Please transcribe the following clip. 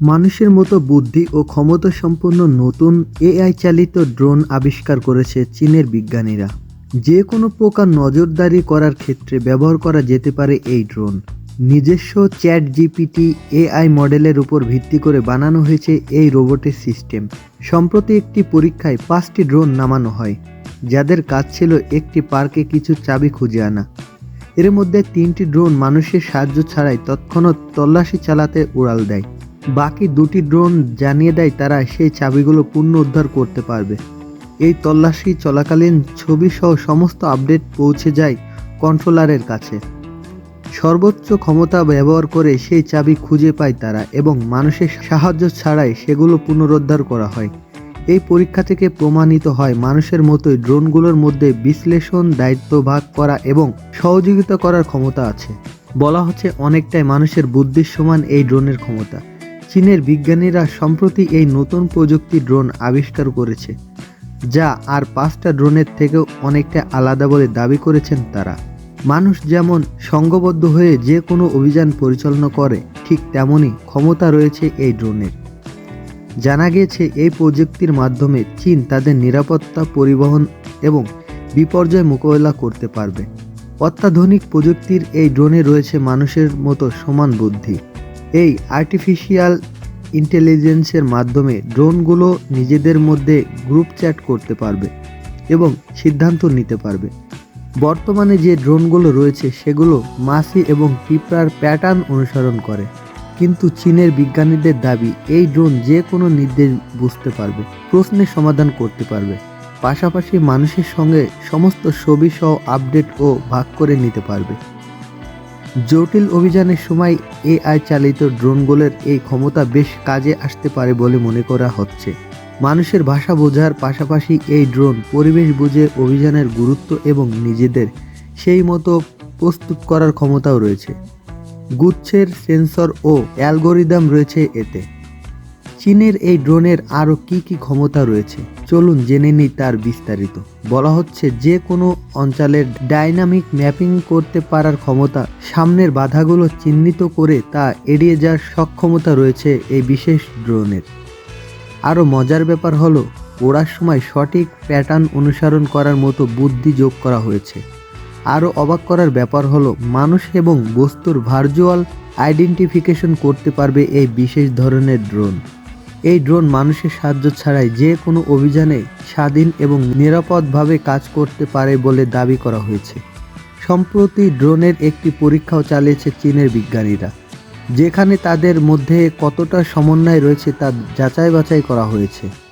মানুষের মতো বুদ্ধি ও ক্ষমতা সম্পন্ন নতুন এআই চালিত ড্রোন আবিষ্কার করেছে চীনের বিজ্ঞানীরা। যে কোনো প্রকার নজরদারি করার ক্ষেত্রে ব্যবহার করা যেতে পারে এই ড্রোন। নিজস্ব চ্যাট জিপিটি এআই মডেলের উপর ভিত্তি করে বানানো হয়েছে এই রোবটের সিস্টেম। সম্প্রতি একটি পরীক্ষায় পাঁচটি ড্রোন নামানো হয়, যাদের কাজ ছিল একটি পার্কে কিছু চাবি খুঁজে আনা। এর মধ্যে তিনটি ড্রোন মানুষের সাহায্য ছাড়াই তৎক্ষণাৎ তল্লাশি চালাতে উড়াল দেয়। বাকি দুটি ড্রোন জানিয়ে দেয় তারা সেই চাবিগুলো পুনঃ উদ্ধার করতে পারবে। এই তল্লাশি চলাকালীন ছবি সহ সমস্ত আপডেট পৌঁছে যায় কন্ট্রোলারের কাছে। সর্বোচ্চ ক্ষমতা ব্যবহার করে সেই চাবি খুঁজে পায় তারা এবং মানুষের সাহায্য ছাড়াই সেগুলো পুনরুদ্ধার করা হয়। এই পরীক্ষা থেকে প্রমাণিত হয় মানুষের মতোই ড্রোনগুলোর মধ্যে বিশ্লেষণ, দায়িত্ব ভাগ করা এবং সহযোগিতা করার ক্ষমতা আছে। বলা হচ্ছে অনেকটাই মানুষের বুদ্ধির সমান এই ড্রোনের ক্ষমতা। চীনের বিজ্ঞানীরা সম্প্রতি এই নতুন প্রযুক্তি ড্রোন আবিষ্কার করেছে, যা আর পাঁচটা ড্রোনের থেকেও অনেকটা আলাদা বলে দাবি করেছেন তারা। মানুষ যেমন সংঘবদ্ধ হয়ে যে কোনো অভিযান পরিচালনা করে, ঠিক তেমনই ক্ষমতা রয়েছে এই ড্রোনের। জানা গিয়েছে এই প্রযুক্তির মাধ্যমে চীন তাদের নিরাপত্তা, পরিবহন এবং বিপর্যয় মোকাবেলা করতে পারবে। অত্যাধুনিক প্রযুক্তির এই ড্রোনে রয়েছে মানুষের মতো সমান বুদ্ধি। এই আর্টিফিশিয়াল ইন্টেলিজেন্সের মাধ্যমে ড্রোনগুলো নিজেদের মধ্যে গ্রুপ চ্যাট করতে পারবে এবং সিদ্ধান্ত নিতে পারবে। বর্তমানে যে ড্রোনগুলো রয়েছে সেগুলো মাসি এবং পিঁপড়ার প্যাটার্ন অনুসরণ করে। কিন্তু চীনের বিজ্ঞানীদের দাবি, এই ড্রোন যে কোনো নির্দেশ বুঝতে পারবে প্রশ্নের সমাধান করতে পারবে। পাশাপাশি মানুষের সঙ্গে সমস্ত ছবি সহ আপডেট ও ভাগ করে নিতে পারবে। জটিল অভিযানের সময় এআই চালিত ড্রোনগুলোর এই ক্ষমতা বেশ কাজে আসতে পারে বলে মনে করা হচ্ছে। মানুষের ভাষা বোঝার পাশাপাশি এই ড্রোন পরিবেশ বুঝে অভিযানের গুরুত্ব এবং নিজেদের সেই মতো প্রস্তুত করার ক্ষমতাও রয়েছে। গুচ্ছের সেন্সর ও অ্যালগোরিদম রয়েছে এতে। চীনের এই ড্রোনের আরও কি কি ক্ষমতা রয়েছে? চলুন জেনে নিই তার বিস্তারিত। বলা হচ্ছে যে কোনো অঞ্চলের ডাইনামিক ম্যাপিং করতে পারার ক্ষমতা সামনের বাধাগুলো চিহ্নিত করে তা এড়িয়ে যাওয়ার সক্ষমতা রয়েছে এই বিশেষ ড্রোনের। আরও মজার ব্যাপার হলো, ওড়ার সময় সঠিক প্যাটার্ন অনুসরণ করার মতো বুদ্ধি যোগ করা হয়েছে। আরও অবাক করার ব্যাপার হলো, মানুষ এবং বস্তুর ভার্চুয়াল আইডেন্টিফিকেশন করতে পারবে এই বিশেষ ধরনের ড্রোন। এই ড্রোন মানুষের সাহায্য ছাড়াই যে কোনো অভিযানে স্বাধীন এবং নিরাপদভাবে কাজ করতে পারে বলে দাবি করা হয়েছে। সম্প্রতি ড্রোনের একটি পরীক্ষাও চালিয়েছে চীনের বিজ্ঞানীরা। যেখানে তাদের মধ্যে কতটা সমন্বয় রয়েছে তা যাচাই বাছাই করা হয়েছে।